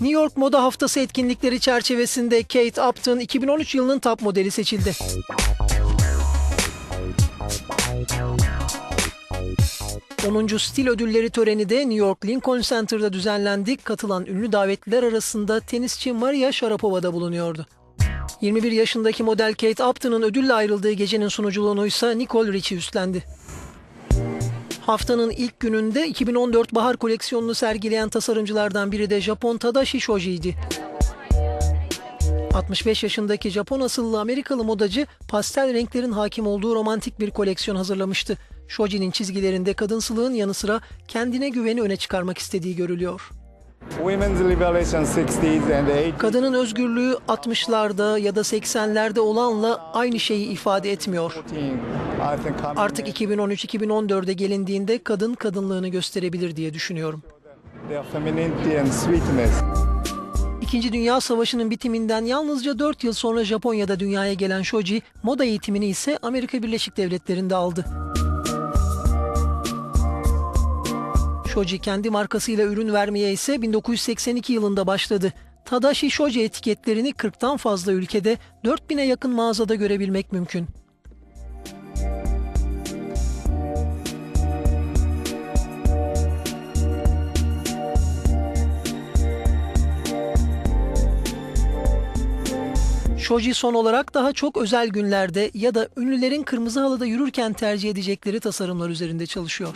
New York Moda Haftası etkinlikleri çerçevesinde Kate Upton 2013 yılının top modeli seçildi. Onuncu Stil Ödülleri töreni de New York Lincoln Center'da düzenlendi. Katılan ünlü davetliler arasında tenisçi Maria Sharapova da bulunuyordu. 21 yaşındaki model Kate Upton'un ödülle ayrıldığı gecenin sunuculuğunu ise Nicole Richie üstlendi. Haftanın ilk gününde 2014 bahar koleksiyonunu sergileyen tasarımcılardan biri de Japon Tadashi Shoji'ydi. 65 yaşındaki Japon asıllı Amerikalı modacı pastel renklerin hakim olduğu romantik bir koleksiyon hazırlamıştı. Shoji'nin çizgilerinde kadınsılığın yanı sıra kendine güveni öne çıkarmak istediği görülüyor. Women's liberation 60s and 80s. Kadının özgürlüğü 60'larda ya da 80'lerde olanla aynı şeyi ifade etmiyor. Artık 2013-2014'e gelindiğinde kadın kadınlığını gösterebilir diye düşünüyorum. İkinci Dünya Savaşı'nın bitiminden yalnızca 4 yıl sonra Japonya'da dünyaya gelen Shoji, moda eğitimini ise Amerika Birleşik Devletleri'nde aldı. Shoji kendi markasıyla ürün vermeye ise 1982 yılında başladı. Tadashi Shoji etiketlerini 40'tan fazla ülkede 4000'e yakın mağazada görebilmek mümkün. Shoji son olarak daha çok özel günlerde ya da ünlülerin kırmızı halıda yürürken tercih edecekleri tasarımlar üzerinde çalışıyor.